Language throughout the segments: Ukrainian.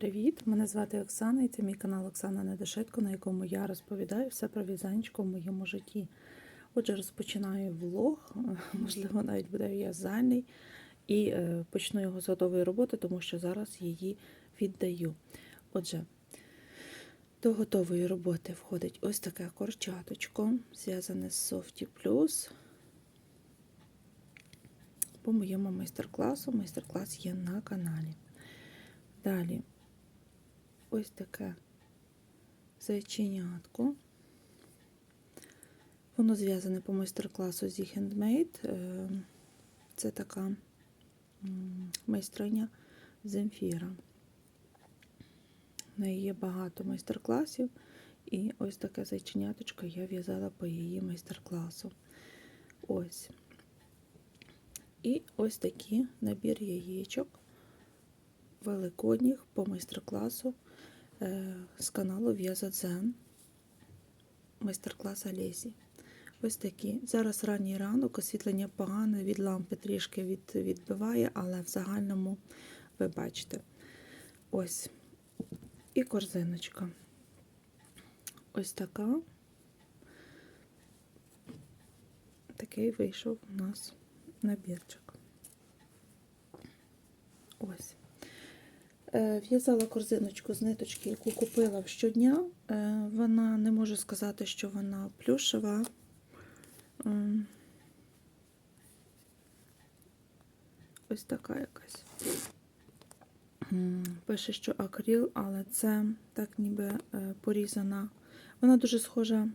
привіт! Мене звати Оксана і це мій канал Оксана Недошитко, на якому я розповідаю все про в'язанечко в моєму житті. Отже, розпочинаю влог, можливо, навіть буде в'язальний, і е, почну його з готової роботи, тому що зараз її віддаю. Отже, до готової роботи входить ось таке корчаточко, зв'язане з Softy Plus. По моєму майстер-класу. Майстер-клас є на каналі. Далі ось таке зайченятко. Воно зв'язане по майстер-класу зі Handmade. Е, Це така майстриня Земфіра. В неї є багато майстер-класів, і ось таке зайченяточко я в'язала по її майстер-класу. Ось. І ось такий набір яєчок великодніх по майстер-класу з каналу В'язадзен. Майстер-клас Олесі. Ось такі. Зараз ранній ранок, освітлення погане, від лампи трішки від, відбиває, але в загальному ви бачите. Ось. І корзиночка. Ось така. Такий вийшов у нас набірчик. Ось. Е, В'язала корзиночку з ниточки, яку купила щодня. Е, Вона не можу сказати, що вона плюшева. Ем, Ось така якась. Пише, що акріл, але це так ніби е, порізана. Вона дуже схожа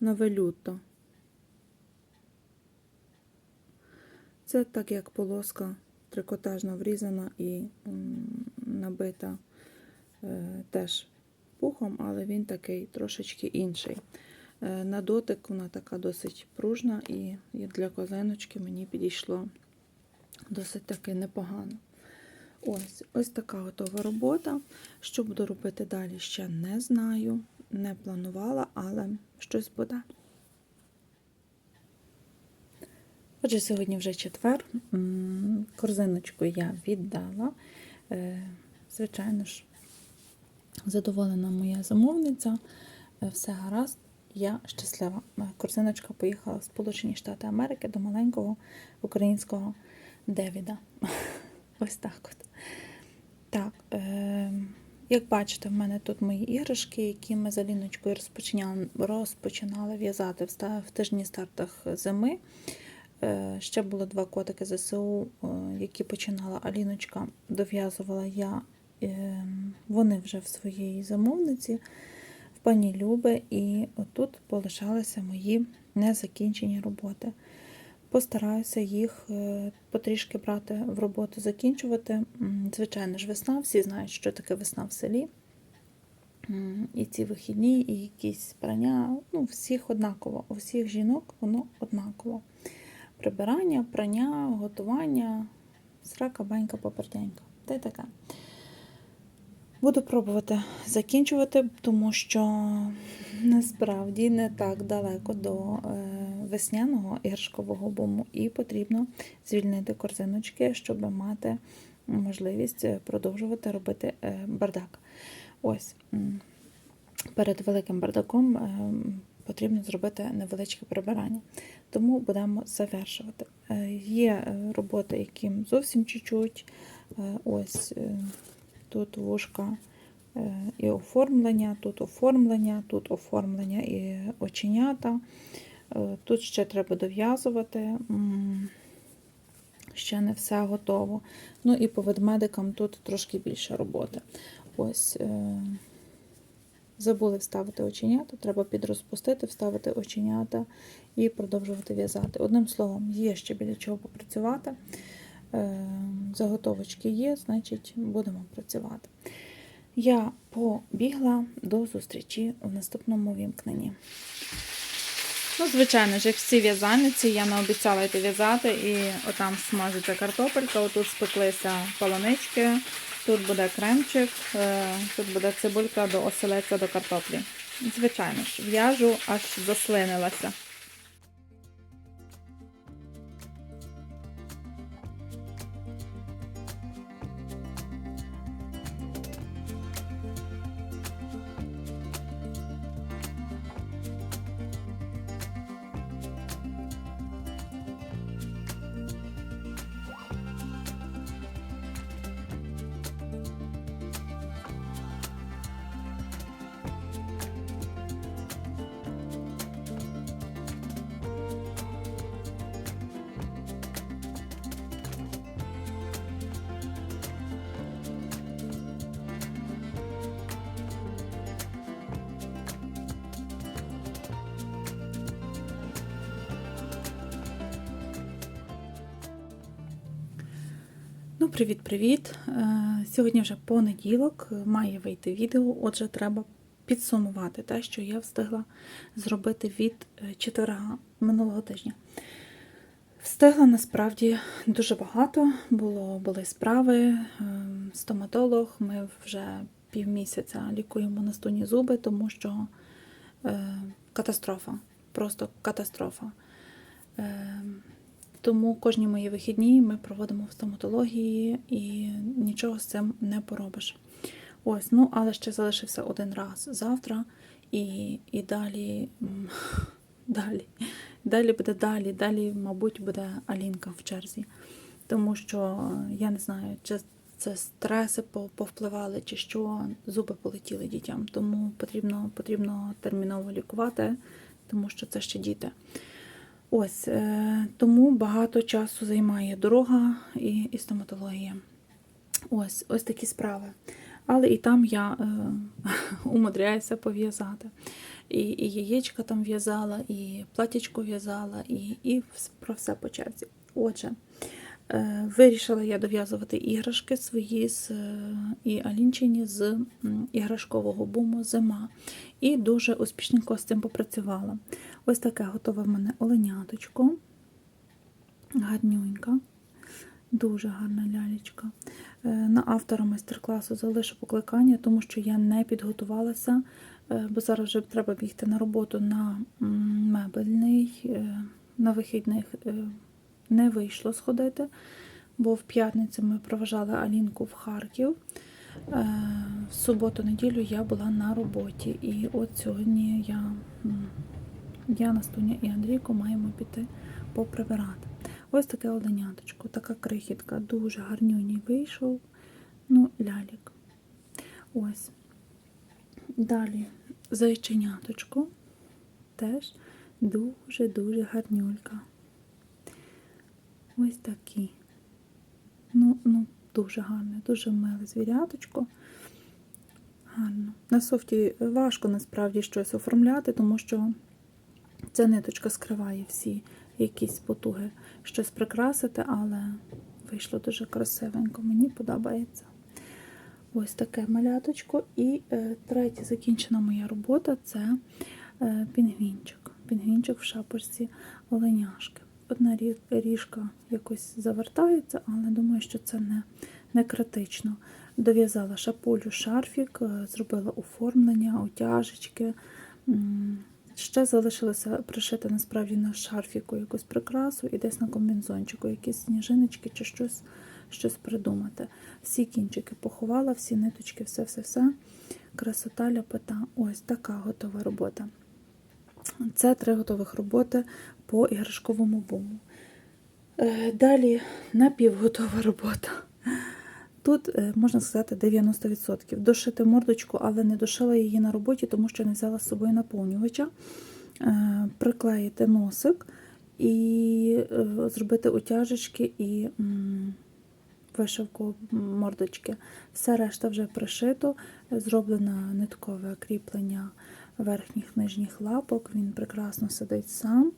на велюто. Це так як полоска трикотажна врізана і набита е, теж пухом, але він такий трошечки інший. Е, на дотик вона така досить пружна, і для козиночки мені підійшло досить таки непогано. Ось ось така готова робота. Що буду робити далі, ще не знаю, не планувала, але щось буде. Отже, сьогодні вже четвер. Корзиночку я віддала. Е, Звичайно ж, задоволена моя замовниця. Е, Все гаразд, я щаслива. Е, Корзиночка поїхала в Сполучені Штати Америки до маленького українського Девіда. Ось так от. Так, е, як бачите, в мене тут мої іграшки, які ми за Ліночкою розпочинали, розпочинали в'язати в тижні стартах зими. Е, Ще було два котики ЗСУ, е, які починала Аліночка, дов'язувала я. Е, Вони вже в своїй замовниці, в пані Люби, і отут полишалися мої незакінчені роботи. Постараюся їх потрішки брати в роботу, закінчувати. Звичайно ж, весна, всі знають, що таке весна в селі. І ці вихідні, і якісь прання, ну, всіх однаково. У всіх жінок воно однаково. Прибирання, прання, готування, срака, банька, попердянька. Та й таке. Буду пробувати закінчувати, тому що насправді не так далеко до е, весняного іграшкового буму, і потрібно звільнити корзиночки, щоб мати можливість е, продовжувати робити е, бардак. Ось перед великим бардаком е, потрібно зробити невеличке прибирання. Тому будемо завершувати. Е, Є е, роботи, які зовсім чуть-чуть. Е, Ось тут вушка і оформлення, тут оформлення, тут оформлення і оченята. Тут ще треба дов'язувати. Ще не все готово. Ну і по ведмедикам тут трошки більше роботи. Ось. Забули вставити оченята, треба підрозпустити, вставити оченята і продовжувати в'язати. Одним словом, є ще біля чого попрацювати. Е, Заготовочки є, значить, будемо працювати. Я побігла до зустрічі в наступному вімкненні. Ну, звичайно ж, як всі в'язальниці, я не обіцяла йти в'язати, і отам смажиться картопелька, отут спеклися полонички, тут буде кремчик, е, тут буде цибулька до оселеця до картоплі. Звичайно ж, в'яжу, аж заслинилася. Ну, привіт-привіт! Е, Сьогодні вже понеділок, має вийти відео, отже, треба підсумувати те, що я встигла зробити від е, четверга минулого тижня. Встигла насправді дуже багато, було, були справи, е, стоматолог, ми вже півмісяця лікуємо наступні зуби, тому що катастрофа, просто катастрофа. Тому кожні мої вихідні ми проводимо в стоматології і нічого з цим не поробиш. Ось, ну, але ще залишився один раз завтра, і, і далі, далі, далі буде далі, далі, мабуть, буде Алінка в черзі. Тому що я не знаю, чи це стреси повпливали, чи що, зуби полетіли дітям. Тому потрібно, потрібно терміново лікувати, тому що це ще діти. Ось е, тому багато часу займає дорога і, і стоматологія. Ось, ось такі справи. Але і там я е, умудряюся пов'язати. І, і яєчка там в'язала, і платячко в'язала, і, і про все по черзі. Отже, е, вирішила я дов'язувати іграшки свої з е, і Алінчині з іграшкового буму зима. І дуже успішненько з цим попрацювала. Ось таке готове в мене оленяточко. Гарнюнька. Дуже гарна лялечка. Е, На автора майстер-класу залишу покликання, тому що я не підготувалася, е, бо зараз вже треба бігти на роботу на мебельний, е, на вихідних не вийшло сходити, бо в п'ятницю ми проважали Алінку в Харків. В суботу-неділю я була на роботі, і от сьогодні я, я Настуня і Андрійко маємо піти поприбирати. Ось таке оленяточко, така крихітка, дуже гарнюній вийшов. Ну, лялік. Ось. Далі зайченяточко. Теж дуже-дуже гарнюлька. Ось такі. Ну, ну, дуже гарне, дуже миле звіряточко. Гарно. На софті важко насправді щось оформляти, тому що ця ниточка скриває всі якісь потуги щось прикрасити, але вийшло дуже красивенько. Мені подобається. Ось таке маляточко. І е, третя закінчена моя робота це е, пінгвінчик. Пінгвінчик в шапочці оленяшки. Одна ріжка якось завертається, але думаю, що це не, не критично. Дов'язала шапулю, шарфік, е, зробила оформлення, утяжечки. Ще залишилося пришити насправді на шарфіку якусь прикрасу і десь на комбінзончику, якісь сніжиночки чи щось, щось придумати. Всі кінчики поховала, всі ниточки, все-все-все. Красота, ляпота. Ось така готова робота. Це три готових роботи по іграшковому буму. Е, Далі напівготова робота. Тут, е, можна сказати, 90%. Дошити мордочку, але не дошила її на роботі, тому що не взяла з собою наповнювача. Е, Приклеїти носик і е, зробити утяжечки і вишивку мордочки. Все решта вже пришито, зроблено ниткове кріплення верхніх нижніх лапок. Він прекрасно сидить сам.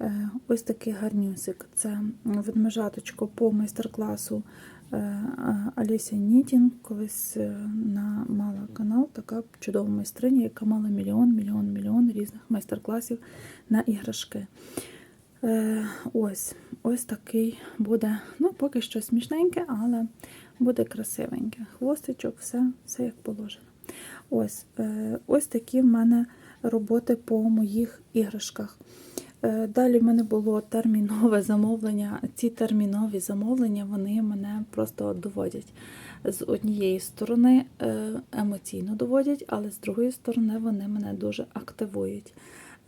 Е, Ось такий гарнюсик. Це ведмежаточко по майстер-класу е, Алісі Нітін. Колись е, на мала канал така чудова майстриня, яка мала мільйон, мільйон, мільйон різних майстер-класів на іграшки. Ось, ось такий буде, ну, поки що смішненьке, але буде красивеньке. Хвостичок, все, все як положено. Ось, ось такі в мене роботи по моїх іграшках. Е, Далі в мене було термінове замовлення. Ці термінові замовлення вони мене просто доводять. З однієї сторони е, емоційно доводять, але з другої сторони вони мене дуже активують.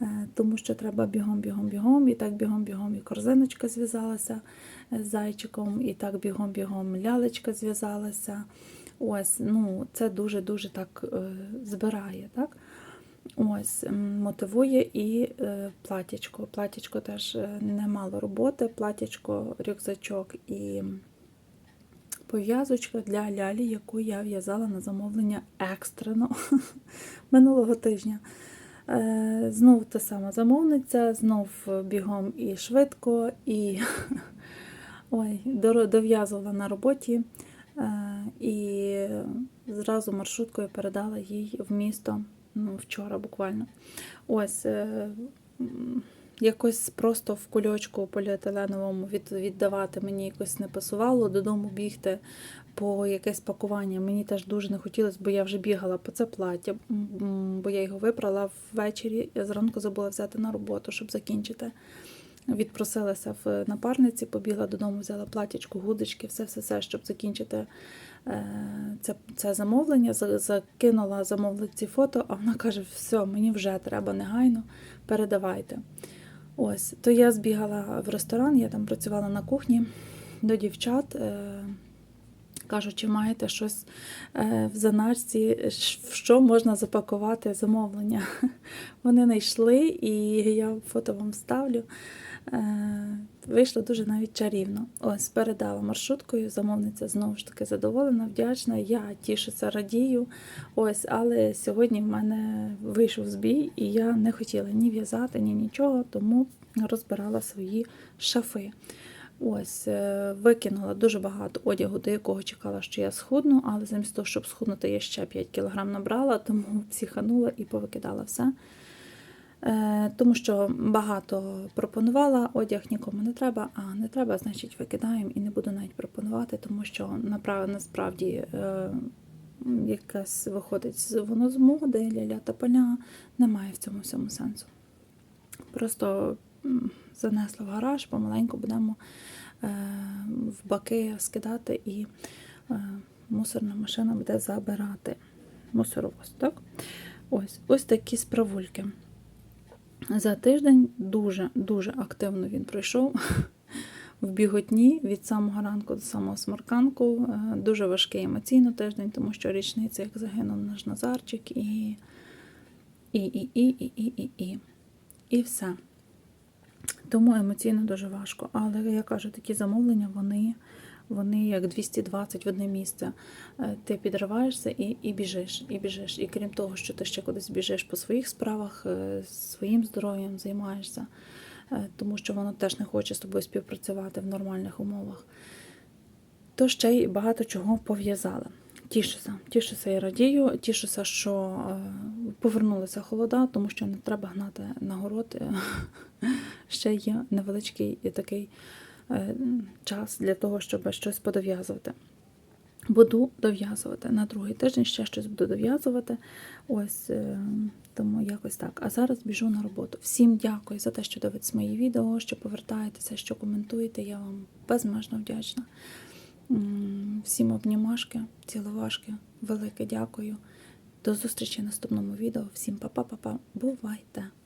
Е, Тому що треба бігом, бігом, бігом, і так бігом, бігом, і корзиночка зв'язалася з зайчиком, і так бігом, бігом лялечка зв'язалася. Ось, ну, це дуже-дуже так збирає. Так? Ось, мотивує і е, платячко. Платячко теж е, немало роботи, платячко, рюкзачок і пов'язочка для лялі, яку я в'язала на замовлення екстрено минулого тижня. Е, Знов та сама замовниця, знов бігом і швидко, і Ой, дов'язувала на роботі і зразу маршруткою передала їй в місто ну, вчора буквально. Ось е, якось просто в кульочку поліетиленовому від, віддавати мені якось не пасувало, додому бігти по якесь пакування. Мені теж дуже не хотілося, бо я вже бігала по це плаття, бо я його випрала ввечері, я зранку забула взяти на роботу, щоб закінчити. Відпросилася в напарниці, побігла додому, взяла платячку, гудочки, все, все, все, щоб закінчити е, це, це замовлення. Закинула замовниці фото, а вона каже: все, мені вже треба негайно, передавайте. Ось, то я збігала в ресторан, я там працювала на кухні до дівчат. Е, Кажу, чи маєте щось е, в заначці, в що можна запакувати замовлення. Вони знайшли, і я фото вам ставлю. Е, Вийшло дуже навіть чарівно. Ось передала маршруткою. Замовниця знову ж таки задоволена, вдячна. Я тішуся, радію. Ось, але сьогодні в мене вийшов збій, і я не хотіла ні в'язати, ні нічого, тому розбирала свої шафи. Ось, е, викинула дуже багато одягу, до якого чекала, що я схудну, але замість того, щоб схуднути, я ще 5 кг набрала, тому психанула і повикидала все. Е, Тому що багато пропонувала, одяг нікому не треба, а не треба, значить викидаємо і не буду навіть пропонувати, тому що насправді е, якась виходить воно з моди, ля-ля та поля, немає в цьому всьому сенсу. Просто занесла в гараж, помаленьку будемо е, в баки скидати і мусорна машина буде забирати мусоровоз. Так? Ось, ось такі справульки. За тиждень дуже-дуже активно він пройшов в біготні від самого ранку до самого смарканку. Е, дуже важкий емоційно тиждень, тому що річниця, як загинув наш Назарчик, і і, і, і, і, і, і, і. І все. Тому емоційно дуже важко. Але я кажу, такі замовлення, вони вони як 220 в одне місце. Е, Ти підриваєшся і, і біжиш, і біжиш. І крім того, що ти ще кудись біжиш по своїх справах, е, своїм здоров'ям займаєшся, е, тому що воно теж не хоче з тобою співпрацювати в нормальних умовах. То ще й багато чого пов'язали. Тішуся, тішуся і радію, тішуся, що повернулися холода, тому що не треба гнати на город. Ще є невеличкий такий час для того, щоб щось подов'язувати. Буду дов'язувати. На другий тиждень ще щось буду дов'язувати. Ось е, тому якось так. А зараз біжу на роботу. Всім дякую за те, що дивитесь мої відео, що повертаєтеся, що коментуєте. Я вам безмежно вдячна. Всім обнімашки, ціловашки, велике дякую. До зустрічі в наступному відео. Всім па-па-па-па. Бувайте!